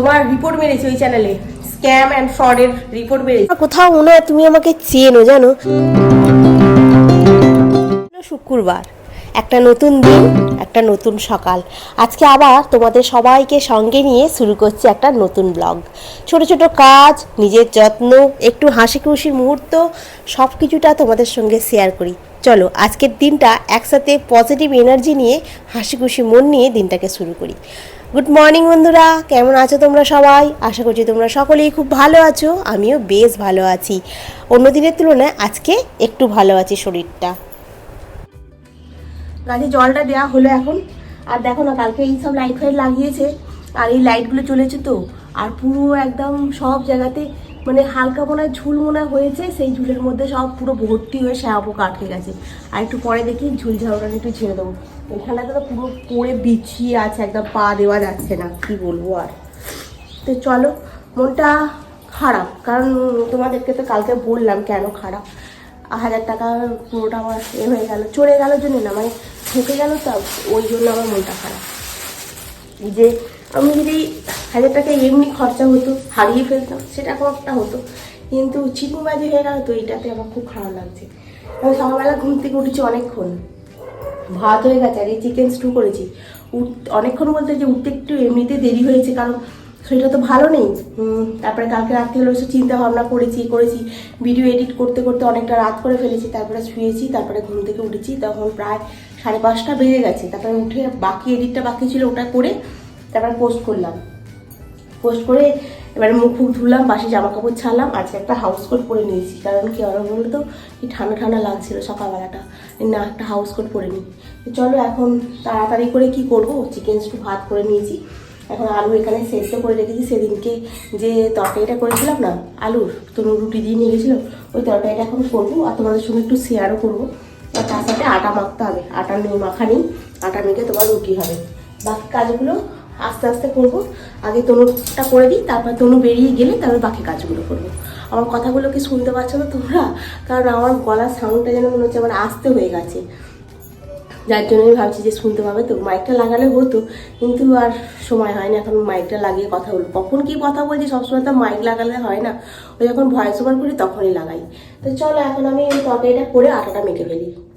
তোমার রিপোর্ট মেরেছি ওই চ্যানেলে স্ক্যাম অ্যান্ড ফ্রডের রিপোর্ট মেরেছি। কোথাও মনে হয় তুমি আমাকে চেনো, জানো? শুক্রবার, একটা নতুন দিন, একটা নতুন সকাল। আজকে আবার তোমাদের সবাইকে সঙ্গে নিয়ে শুরু করছি একটা নতুন ব্লগ ছোট ছোট কাজ, নিজের যত্ন, একটু হাসি খুশির মুহূর্ত সব কিছুটা তোমাদের সঙ্গে শেয়ার করি। চলো, আজকের দিনটা একসাথে পজিটিভ এনার্জি নিয়ে হাসি খুশি মন নিয়ে দিনটাকে শুরু করি। গুড মর্নিং বন্ধুরা, কেমন আছো তোমরা সবাই? আশা করছি তোমরা সকলেই খুব ভালো আছো, আমিও বেশ ভালো আছি। অন্য দিনের তুলনায় আজকে একটু ভালো আছি শরীরটা। গাছে জলটা দেওয়া হলো এখন। আর দেখো না, কালকে এই সব লাইট ফাইট লাগিয়েছে, আর এই লাইটগুলো চলেছে তো, আর পুরো একদম সব জায়গাতে মানে হালকা মনে হয় ঝুল মনে হয় হয়েছে, সেই ঝুলের মধ্যে সব পুরো ভর্তি হয়ে শ্যাপো আটকে গেছে। আর একটু পরে দেখি ঝুল ঝাউটা একটু ছেড়ে দেবো। এখানটাতে তো পুরো পড়ে বিছিয়ে আছে, একদম পা দেওয়া যাচ্ছে না, কি বলব আর। তো চলো, মনটা খারাপ, কারণ তোমাদেরকে তো কালকে বললাম কেন খারাপ। হাজার টাকা পুরোটা আমার এ হয়ে গেল চলে গেল জন্য না মানে ঠকে গেল তো, ওই জন্য আমার মনটা খারাপ। যে আমি যদি হাজার টাকা এমনি খরচা হতো, হারিয়ে ফেলতাম, সেটা কোনো একটা হতো। কিন্তু চিকুবাজি হয়ে গেল তো, এইটাতে আমার খুব খারাপ লাগছে। আমি সকালবেলা ঘুম থেকে উঠেছি অনেকক্ষণ। ভাত হয়ে গেছে, আর এই চিকেন স্টু করেছি। অনেকক্ষণ বলতে যে উঠতে একটু এমনিতে দেরি হয়েছে, কারণ শরীরটা তো ভালো নেই। তারপরে কালকে রাত্রে হলো চিন্তা ভাবনা করেছি করেছি। ভিডিও এডিট করতে করতে অনেকটা রাত করে ফেলেছি, তারপরে শুয়েছি, তারপরে ঘুম থেকে উঠেছি। তখন প্রায় সাড়ে পাঁচটা বেজে গেছে। তারপরে উঠে বাকি এডিটটা বাকি ছিল ওটা করে তারপরে পোস্ট করলাম। পোস্ট করে এবারে মুখ ফুক ধুলাম, বাসি জামা কাপড় ছাড়লাম, আজকে একটা হাউস কোট পরে নিয়েছি। কারণ কি আর বলতো তো কি ঠান্ডা ঠান্ডা লাগছিল সকালবেলাটা। না, একটা হাউস কোট পরে নিই চলো এখন তাড়াতাড়ি করে কি করব? চিকেন স্টু ভাত করে নিয়েছি। এখন আলু এখানে সেদ্ধ করে রেখেছি। সেদিনকে যে তরকারিটা করেছিলাম না, আলুর, তুমি রুটি দিয়ে নিয়ে গেছিল, ওই তরকারিটা এখন করব আর তোমাদের সঙ্গে একটু শেয়ারও করব। আর তার সাথে আটা মাখতে হবে। আটা নেই মাখা নেই। আটা মেখে তোমার রুটি হবে। বাকি কাজগুলো আস্তে আস্তে করব। আগে তনুটা করে দিই, তারপর তনু বেরিয়ে গেলে তারপর বাকি কাজগুলো করব। আমার কথাগুলো কি শুনতে পাচ্ছ না তোমরা? কারণ আমার গলার সাউন্ডটা যেন মনে হচ্ছে আমার আস্তে হয়ে গেছে। যার জন্য আমি ভাবছি যে শুনতে পাবে তো। মাইকটা লাগালে হতো, কিন্তু আর সময় হয় না এখন মাইকটা লাগিয়ে কথা বলব। কখন কি কথা বলছি সবসময় তো মাইক লাগালে হয় না। ওই যখন ভয়েস ওভার করি তখনই লাগাই। তো চলো এখন আমি তরকারিটা করে আটাটা মেখে ফেলি।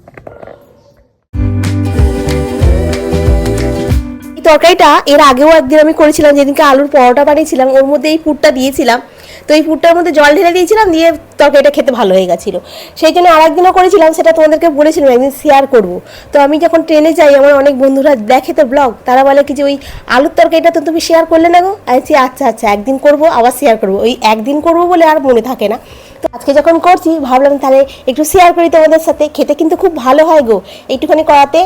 তরকারিটা এর আগেও একদিন আমি করেছিলাম, যেদিনকে আলুর পরোটা বানিয়েছিলাম, ওর মধ্যে এই পুরটা দিয়েছিলাম। তো এই পুরটার মধ্যে জল ঢেলে দিয়েছিলাম, দিয়ে তরকারিটা খেতে ভালো হয়ে গেছিল। সেই জন্য আর একদিনও করেছিলাম, সেটা তোমাদেরকে বলেছিলাম, একদিন শেয়ার করব। তো আমি যখন ট্রেনে যাই, আমার অনেক বন্ধুরা দেখে তো ব্লগ তারা বলে কি যে ওই আলুর তরকারিটা তো তুমি শেয়ার করলে না গো? আচ্ছা আচ্ছা একদিন করব, আবার শেয়ার করব। ওই একদিন করব বলে আর মনে থাকে না। আজকে যখন করছি, ভাবলাম তাহলে একটু শেয়ার করি তোমাদের সাথে। খেতে কিন্তু খুব ভালো হয় গো। একটুখানি কড়াতে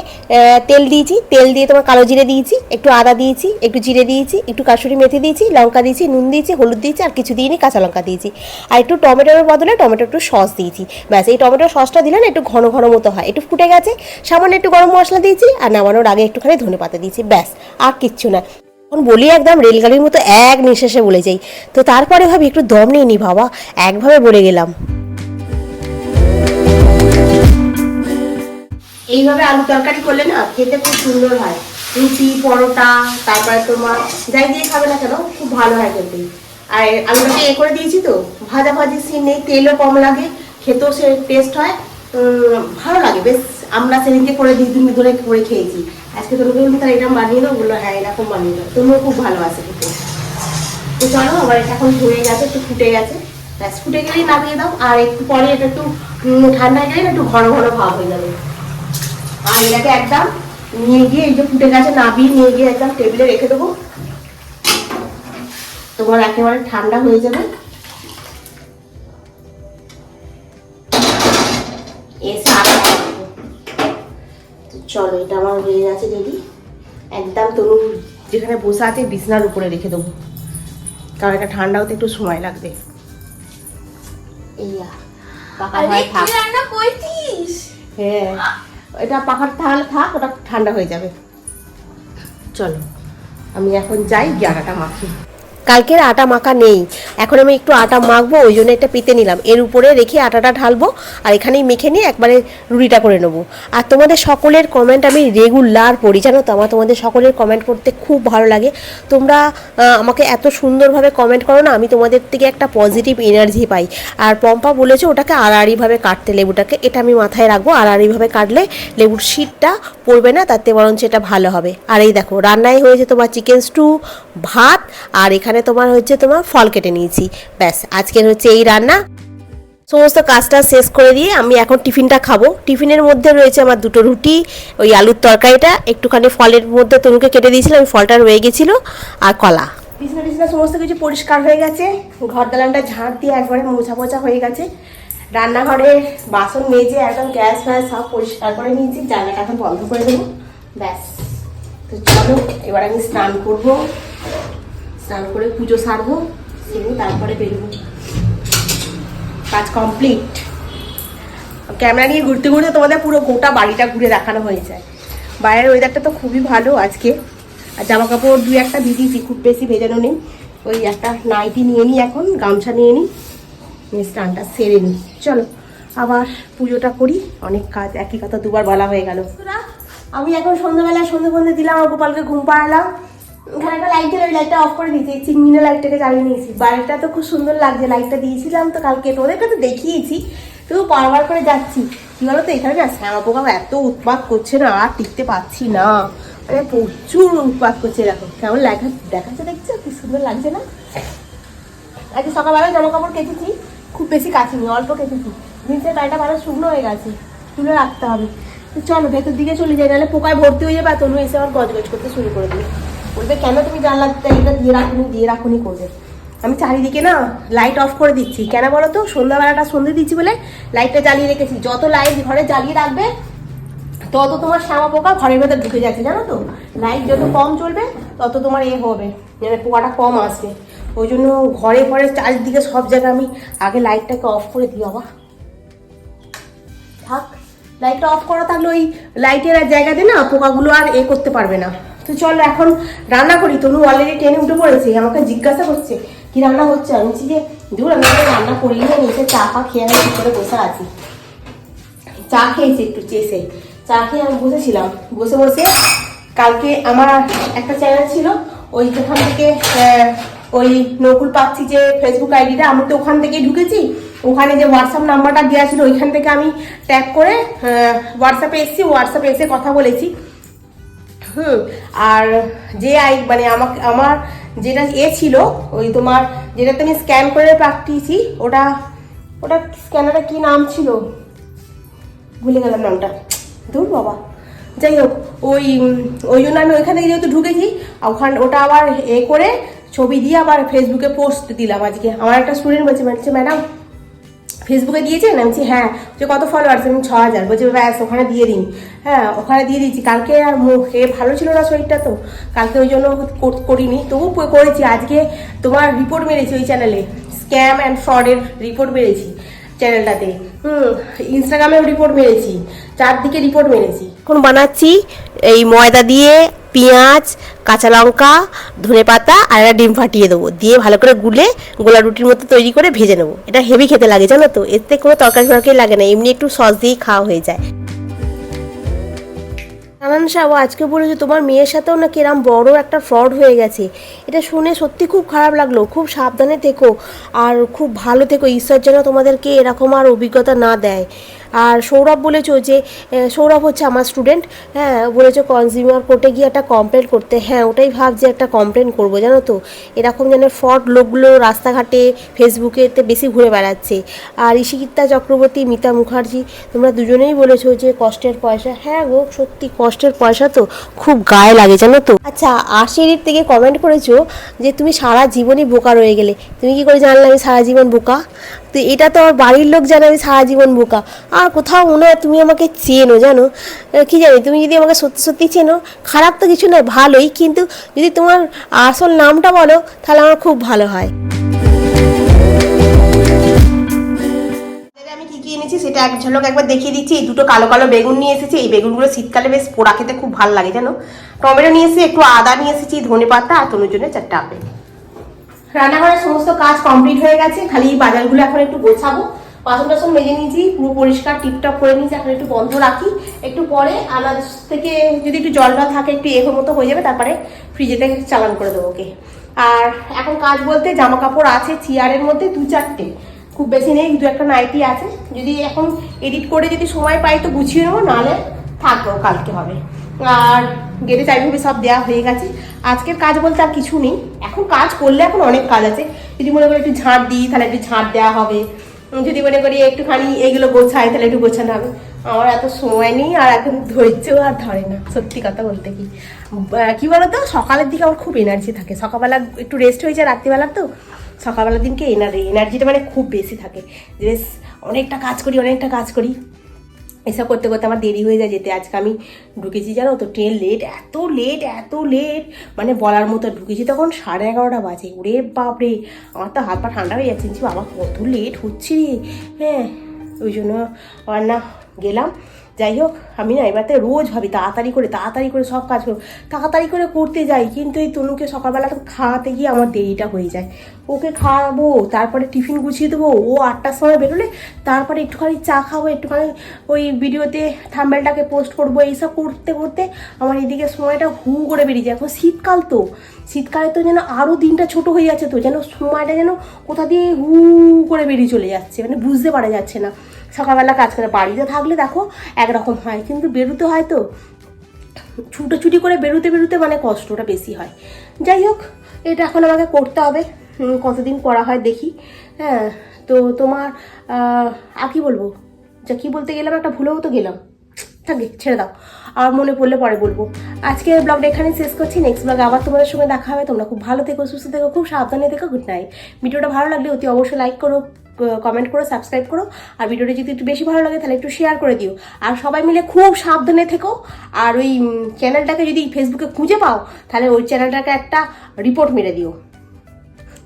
তেল দিয়েছি। তেল দিয়ে তোমার কালো জিরে দিয়েছি, একটু আদা দিয়েছি, একটু জিরে দিয়েছি, একটু কাসুরি মেথি দিয়েছি, লঙ্কা দিয়েছি, নুন দিয়েছি, হলুদ দিয়েছি, আর কিছু দিইনি, কাঁচা লঙ্কা দিয়েছি। আর একটু টমেটোর বদলে টমেটো একটু সস দিয়েছি। ব্যাস, এই টমেটো সসটা দিলে না একটু ঘন ঘন মতো হয়। একটু ফুটে গেছে, সামান্য একটু গরম মশলা দিয়েছি, আর নামানোর আগে একটুখানি ধনে পাতা দিয়েছি। ব্যাস, আর কিচ্ছু না। এখন বলি একদম রেলগাড়ির মতো এক নিঃশ্বাসে বলে যাই। তো তারপরে ভাবি একটু দম নিয়ে নি বাবা, একভাবে বলে গেলাম। এইভাবে আলু তরকারি করলে না খেতে খুব সুন্দর হয়। রুটি, পরোটা, তারপরে তোমার যাই দিয়ে খাবে না কেন, খুব ভালো হয় খেতে। আর আলুটাকে এ করে দিয়েছি তো, ভাজা ভাজি সিন নেই, তেলও কম লাগে, খেতেও সে টেস্ট হয় ভালো লাগে, বেশ আমরা সেদিনকে করে দুই দিন ধরে করে খেয়েছি। আজকে তুমি বলব তাহলে এরকম বানিয়ে দাও, বলল হ্যাঁ এরকম বানিয়ে দাও। তুমিও খুব ভালোবাসে খেতে। তো চলো, আবার এটা এখন হয়ে গেছে, একটু ফুটে গেছে। ব্যাস, ফুটে গেলেই নামিয়ে দাও। আর একটু পরে এটা একটু ঠান্ডা গেলে একটু ঘন ঘন ভাব হয়ে যাবে। আর এটাকে একদম নিয়ে গিয়ে এই যে ফুটে গেছে নাবিয়ে নিয়ে গিয়ে একদম টেবিলে রেখে দেবো। তোমার একেবারে ঠান্ডা হয়ে যাবে। চলো এটা আমার হয়ে গেছে রেডি একদম তনু যেখানে বসে আছে বিছনার উপরে রেখে দেবো। কারণ এটা ঠান্ডা হতে একটু সময় লাগবে। এইয়া হ্যাঁ এটা পাখার তাহলে থাক ওটা ঠান্ডা হয়ে যাবে। চলো আমি এখন যাই গিয়ে আটাটা মাখি। কালকের আটা মাখা নেই। এখন আমি একটু আটা মাখবো, ওই জন্য একটা পিতে নিলাম। এর উপরে রেখে আটাটা ঢালবো আর এখানেই মেখে নিয়ে একবারে রুটিটা করে নেব। আর তোমাদের সকলের কমেন্ট আমি রেগুলার পড়ি, জানো তো? আমার তোমাদের সকলের কমেন্ট করতে খুব ভালো লাগে। তোমরা আমাকে এত সুন্দরভাবে কমেন্ট করো না, আমি তোমাদের থেকে একটা পজিটিভ এনার্জি পাই। আর পম্পা বলেছে ওটাকে আড়াআড়িভাবে কাটতে, লেবুটাকে। এটা আমি মাথায় রাখব, আড়াআড়িভাবে কাটলে লেবুর শীতটা পড়বে না তাতে বরঞ্চ এটা ভালো হবে। আর এই দেখো, রান্নায় হয়েছে তোমার চিকেন স্টু ভাত, আর এখানে তোমার হচ্ছে তোমার ফল কেটে নিয়েছি। ব্যাস, আজকের হচ্ছে এই রান্না। সমস্ত কাজটা শেষ করে দিয়ে আমি এখন টিফিনটা খাব। টিফিনের মধ্যে রয়েছে আমার দুটো রুটি, ওই আলুর তরকারিটা, একটুখানি ফলের মধ্যে তনুকে কেটে দিয়েছিলাম ওই ফলটা রয়ে গেছিল, আর কলা। বিছনা টিছনা সমস্ত কিছু পরিষ্কার হয়ে গেছে। ঘর দালানটা ঝাঁট দিয়ে একবারে মোছা মোছা হয়ে গেছে। রান্নাঘরে বাসন মেজে একদম গ্যাস ফ্যাস সব পরিষ্কার করে নিয়েছি। জানলাটা এখন বন্ধ করে দেবো। ব্যাস, তো চলো, এবার আমি স্নান করব। করে পুজো সারবো সেরে তারপরে বেরোবো। কাজ কমপ্লিট ক্যামেরা নিয়ে ঘুরতে ঘুরতে তোমাদের পুরো গোটা বাড়িটা ঘুরে দেখানো হয়ে যায়। বাইরের ওয়েদারটা তো খুবই ভালো আজকে। আর জামা কাপড় দুই একটা ভিজিয়েছি খুব বেশি ভেজানো নেই। ওই একটা নাইটি নিয়ে নিই এখন, গামছা নিয়ে নিই স্নানটা সেরে নিই চলো, আবার পুজোটা করি। অনেক কাজ, একই কথা দুবার বলা হয়ে গেল। আমি এখন সন্ধ্যাবেলায় সন্ধ্যে ফন্ধে দিলাম, আর গোপালকে ঘুম পাড়ালাম। এখানে একটা লাইট ওই লাইটটা অফ করে দিয়েছি চিংমিনে লাইটটাকে জ্বালিয়ে নিয়েছি। বাড়িটা তো খুব সুন্দর লাগছে লাইটটা দিয়েছিলাম তো কালকে তোদেরকে তো দেখিয়েছি। তবু বারবার করে যাচ্ছি। কি তো এখানে না শ্যামা পোকা এত উৎপাত করছে না, আর টিকতে পারছি না। মানে প্রচুর উৎপাত করছে, দেখো। কেমন লাগা দেখাচ্ছে, দেখছ? কি সুন্দর লাগছে না? আজকে সকালবেলা জামা কাপড় কেচেছি, খুব বেশি কাচিনি, অল্প কেচেছি। জিন্সের প্যান্টটা ভালো শুকনো হয়ে গেছে, তুলে রাখতে হবে। চলো, ভেতর দিকে চলে যাই, নাহলে পোকায় ভর্তি হয়ে যাবে তনু এসে আবার গজগজ করতে শুরু করে দিবে। বলবে, কেন তুমি জানলাটা এটা দিয়ে রাখুনি দিয়ে রাখুনি করবে? আমি চারিদিকে না লাইট অফ করে দিচ্ছি। কেন বলো তো সন্ধ্যাবেলাটা সন্ধ্যে দিচ্ছি বলে লাইটটা জ্বালিয়ে রেখেছি। যত লাইট ঘরে জ্বালিয়ে রাখবে, তত তোমার শ্যামা পোকা ঘরের ভেতর ঢুকে যাচ্ছে, জানো তো? লাইট যত কম চলবে, তত তোমার এ হবে মানে পোকাটা কম আসবে। ওই জন্য ঘরে ঘরে চারিদিকে সব জায়গায় আমি আগে লাইটটাকে অফ করে দিই, বাবা। থাক লাইটটা অফ করা থাকলে ওই লাইটের আর জায়গাতে না পোকাগুলো আর এ করতে পারবে না। তো চলো এখন রান্না করি। তনু অলরেডি ট্রেনে উঠে পড়েছে, আমাকে জিজ্ঞাসা করছে, কি রান্না হচ্ছে? আমি বলছি যে দূর আমি রান্না করিনি, আমি এসে চা ফা খেয়ে আমি করে বসে আছি। চা খেয়েছি একটু চেষে। চা খেয়ে আমি বসেছিলাম। বসে বসে কালকে আমার একটা চ্যানেল ছিল, ওই যেখান থেকে ওই নকুল পাচ্ছি যে ফেসবুক আইডিটা আমি তো ওখান থেকেই ঢুকেছি। ওখানে যে হোয়াটসঅ্যাপ নাম্বারটা দেওয়া ছিল, ওইখান থেকে আমি ট্যাগ করে হোয়াটসঅ্যাপে এসেছি। হোয়াটসঅ্যাপে এসে কথা বলেছি। হুম, আর যে আই মানে আমাকে, আমার যেটা এ ছিল, ওই তোমার যেটাতে আমি স্ক্যান করে পাঠিয়েছি, ওটা ওটা স্ক্যানারটা কি নাম ছিল? ভুলে গেলাম নামটা। দূর বাবা। যাই হোক, ওই ওই জন্য আমি ওইখান থেকে যেহেতু ঢুকেছি, ওখান, ওটা আবার এ করে ছবি দিয়ে আবার ফেসবুকে পোস্ট দিলাম আজকে। আমার একটা স্টুডেন্ট বলছে বলছে ম্যাডাম ফেসবুকে দিয়েছেন? আমি বলছি হ্যাঁ। যে কত ফলোয়ার্স আমি ছ হাজার। বলছে, ব্যাস, ওখানে দিয়ে দিন। হ্যাঁ ওখানে দিয়ে দিয়েছি। কালকে আর মুখে ভালো ছিল না শরীরটা তো। কালকে ওই জন্য করিনি। তবু করেছি। আজকে তোমার রিপোর্ট মেরেছি ওই চ্যানেলে স্ক্যাম অ্যান্ড ফ্রডের রিপোর্ট মেরেছি চ্যানেলটাতে হুম ইনস্টাগ্রামেও রিপোর্ট মেরেছি। চারদিকে রিপোর্ট মেরেছি। এখন বানাচ্ছি এই ময়দা দিয়ে পেঁয়াজ, কাঁচা লঙ্কা, ধনে পাতা আর একটা ডিম ফাটিয়ে দেবো। দিয়ে ভালো করে গুলে গোলা রুটির মতো তৈরি করে ভেজে নেব। এটা হেভি খেতে লাগে, জানো তো? এতে কোনো তরকারি ফরকারি লাগে না, এমনি একটু সস দিয়েই খাওয়া হয়ে যায়। নানান সাহু, আজকে বলেছে তোমার মেয়ের সাথেও না কিরম বড় একটা ফ্রড হয়ে গেছে। এটা শুনে সত্যি খুব খারাপ লাগল। খুব সাবধানে থেকো। আর খুব ভালো থেকো। ঈশ্বর যেন তোমাদেরকে এরকম আর অভিজ্ঞতা না দেয়। আর সৌরভ বলেছ যে সৌরভ হচ্ছে আমার স্টুডেন্ট হ্যাঁ বলেছ কনজিউমার কোর্টে গিয়ে একটা কমপ্লেন করতে হ্যাঁ ওটাই ভাবছি একটা কমপ্লেন করব, জানো তো? এরকম যেন ফ্রড লোকগুলো রাস্তাঘাটে ফেসবুকেতে বেশি ঘুরে বেড়াচ্ছে। আর ঋষিকিত্তা চক্রবর্তী, মিতা মুখার্জি, তোমরা দুজনেই বলেছ যে কষ্টের পয়সা হ্যাঁ গো, সত্যি কষ্টের পয়সা তো খুব গায়ে লাগে, জানো তো? আচ্ছা আশিরির থেকে কমেন্ট করেছ যে, তুমি সারা জীবনই বোকা রয়ে গেলে, তুমি কি করে জানলে আমি সারা জীবন বোকা? তো এটা তো আমার বাড়ির লোক জানে, আমি সারা জীবন বোকা। আর কোথাও মনে হয় তুমি আমাকে চেনো, জানো? কি জানি, তুমি যদি আমাকে সত্যি সত্যি চেনো, খারাপ তো কিছু নয় ভালোই। কিন্তু যদি তোমার আসল নামটা বলো, তাহলে আমার খুব ভালো হয়। এনেছি, সেটা এক ঝলক একবার দেখিয়ে দিচ্ছি। এই দুটো কালো কালো বেগুন নিয়ে এসেছি। এই বেগুনগুলো শীতকালে বেশ পোড়া খেতে খুব ভালো লাগে, জানো? টমেটো নিয়ে এসেছি, একটু আদা নিয়ে এসেছি, ধনে পাতা আর তনুর জন্য চারটা আপেল। রান্নাঘরের সমস্ত কাজ কমপ্লিট হয়ে গেছে। খালি এই বাজারগুলো এখন একটু গোছাবো। বাসন টাসন মেজে নিয়েছি, পুরো পরিষ্কার টিপটপ করে নিয়েছি, এখন একটু বন্ধ রাখি। একটু পরে আনাজ থেকে যদি একটু জলটা থাকে, একটু এগোর মতো হয়ে যাবে, তারপরে ফ্রিজেতে চালান করে দেবো ওকে। আর এখন কাজ বলতে জামা কাপড় আছে, চেয়ারের মধ্যে দু চারটে। খুব বেশি নেই, দু একটা নাইটি আছে। যদি এখন এডিট করে যদি সময় পাই তো গুছিয়ে নেব, নাহলে থাকব কালকে হবে। আর গেটে চাইভাবে সব দেওয়া হয়ে গেছে। আজকের কাজ বলতে আর কিছু নেই। এখন কাজ করলে এখন অনেক কাজ আছে। যদি মনে করি একটু ঝাঁট দিই, তাহলে একটু ঝাঁট দেওয়া হবে। যদি মনে করি একটুখানি এগুলো গোছাই, তাহলে একটু গোছানো হবে। আমার এত সময় নেই আর এখন ধৈর্যও আর ধরে না, সত্যি কথা বলতে কি। কি বলতো? সকালের দিকে আমার খুব এনার্জি থাকে। সকালবেলা একটু রেস্ট হয়ে যায় রাত্রিবেলা তো। সকালবেলার দিনকে এনার্জি এনার্জিটা মানে খুব বেশি থাকে। যে অনেকটা কাজ করি, অনেকটা কাজ করি। এসব করতে করতে আমার দেরি হয়ে যায় যেতে। আজকে আমি ঢুকেছি জানো তো ট্রেন লেট এত লেট এত লেট মানে বলার মতো ঢুকেছি তখন সাড়ে এগারোটা বাজে। ওরে বাপরে, আমার তো হাত পা ঠান্ডা হয়ে যাচ্ছে। বাবা, কত লেট হচ্ছে রে। হ্যাঁ ওই জন্য আমার না গেলাম। যাই হোক আমি না এবারতে রোজ ভাবি তাড়াতাড়ি করে তাড়াতাড়ি করে সব কাজ করব। তাড়াতাড়ি করে করতে যাই, কিন্তু এই তনুকে সকালবেলা খাওয়াতে গিয়ে আমার দেরিটা হয়ে যায়। ওকে খাওয়াবো, তারপরে টিফিন গুছিয়ে দেবো, ও আটটার সময় বেরোলে, তারপরে একটুখানি চা খাব, একটুখানি ওই ভিডিওতে থাম্বেলটাকে পোস্ট করব, এইসব করতে করতে আমার এদিকে সময়টা হু করে বেরিয়ে যায়। এখন শীতকাল তো, শীতকালে তো যেন আরও দিনটা ছোট হয়ে যাচ্ছে তো, যেন সময়টা যেন কোথা দিয়ে হু করে বেরিয়ে চলে যাচ্ছে মানে বুঝতে পারা যাচ্ছে না। সকালবেলা কাজ করে, বাড়িতে থাকলে দেখো একরকম হয়, কিন্তু বেরোতে হয় তো। ছুটোছুটি করে বেরোতে বেরোতে মানে কষ্টটা বেশি হয়। যাই হোক, এটা এখন আমাকে করতে হবে কতদিন করা হয় দেখি। হ্যাঁ তো তোমার আর কি বলব? যা কী বলতে গেলাম, একটা ভুলেও তো গেলাম। থাকে ছেড়ে দাও। আর মনে পড়লে পরে বলব। আজকে ব্লগটা এখানেই শেষ করছি। নেক্সট ব্লগে আবার তোমাদের সঙ্গে দেখা হবে। তোমরা খুব ভালো থেকো, সুস্থ থেকো, খুব সাবধানে থেকো। গুড নাইট ভিডিওটা ভালো লাগলে অতি অবশ্যই লাইক করো। কমেন্ট করো সাবস্ক্রাইব করো, আর ভিডিওটি যদি একটু বেশি ভালো লাগে তাহলে একটু শেয়ার করে দিও। আর সবাই মিলে খুব সাবধানে থেকো, আর ওই চ্যানেলটাকে যদি ফেসবুকে খুঁজে পাও, তাহলে ওই চ্যানেলটাকে একটা রিপোর্ট মেরে দিও।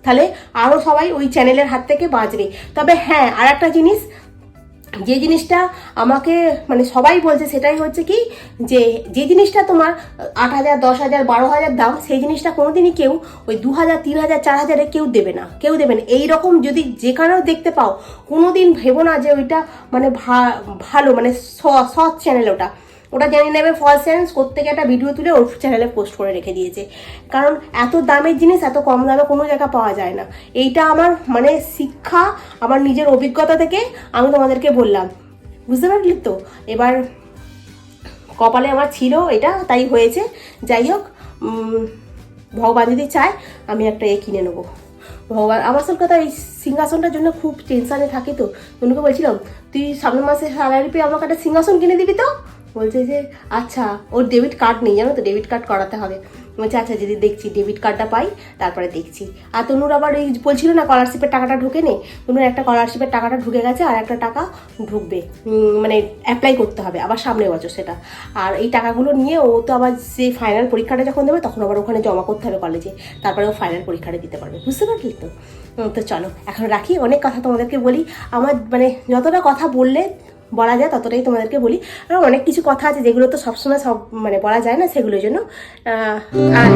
তাহলে আরও সবাই ওই চ্যানেলের হাত থেকে বাঁচবে। তবে হ্যাঁ আর একটা জিনিস যে জিনিসটা আমাকে মানে সবাই বলছে সেটাই হচ্ছে কি, যে যে জিনিসটা তোমার আট হাজার, দশ হাজার, বারো হাজার দাম, সেই জিনিসটা কোনোদিনই কেউ ওই দু হাজার তিন হাজার চার হাজারে কেউ দেবে না, কেউ দেবে না। এইরকম যদি যেখানেও দেখতে পাও, কোনোদিন ভেবো না যে ওইটা মানে ভালো মানে সৎ চ্যানেল ওটা। ওটা জেনে নেবে ফলস চ্যালেঞ্জ প্রত্যেকে একটা ভিডিও তুলে ওর চ্যানেলে পোস্ট করে রেখে দিয়েছে। কারণ এত দামের জিনিস এত কম দামে কোনো জায়গা পাওয়া যায় না। এইটা আমার মানে শিক্ষা আমার নিজের অভিজ্ঞতা থেকে আমি তোমাদেরকে বললাম। বুঝতে পারলি তো? এবার কপালে আমার ছিল এটা, তাই হয়েছে। যাই হোক ভগবান যদি চায়, আমি একটা এ কিনে নেব। ভগবান, আমার আসল কথা এই সিংহাসনটার জন্য খুব টেনশনে থাকি তো। তনুকে বলছিলাম, তুই সামনের মাসে স্যালারি পেয়ে আমাকে একটা সিংহাসন কিনে দিবি তো? বলছে যে আচ্ছা ওর ডেবিট কার্ড নেই, জানো তো? ডেবিট কার্ড করাতে হবে। বলছে আচ্ছা যদি দেখছি ডেবিট কার্ডটা পাই, তারপরে দেখছি। আর তনুর আবার এই বলছিল না স্কলারশিপের টাকাটা ঢুকে নে? তনুর একটা স্কলারশিপের টাকাটা ঢুকে গেছে আর একটা টাকা ঢুকবে। মানে অ্যাপ্লাই করতে হবে, আবার সামনে বছর সেটা। আর এই টাকাগুলো নিয়ে ও তো আবার যে ফাইনাল পরীক্ষাটা যখন দেবে, তখন আবার ওখানে জমা করতে হবে কলেজে তারপরে ও ফাইনাল পরীক্ষাটা দিতে পারবে। বুঝতে পারলি তো? তো চলো, এখন রাখি। অনেক কথা তোমাদেরকে বলি। আমার মানে যতটা কথা বললে বলা যায়, ততটাই তোমাদেরকে বলি। আর অনেক কিছু কথা আছে যেগুলো তো সবসময় সব মানে বলা যায় না সেগুলোর জন্য। আর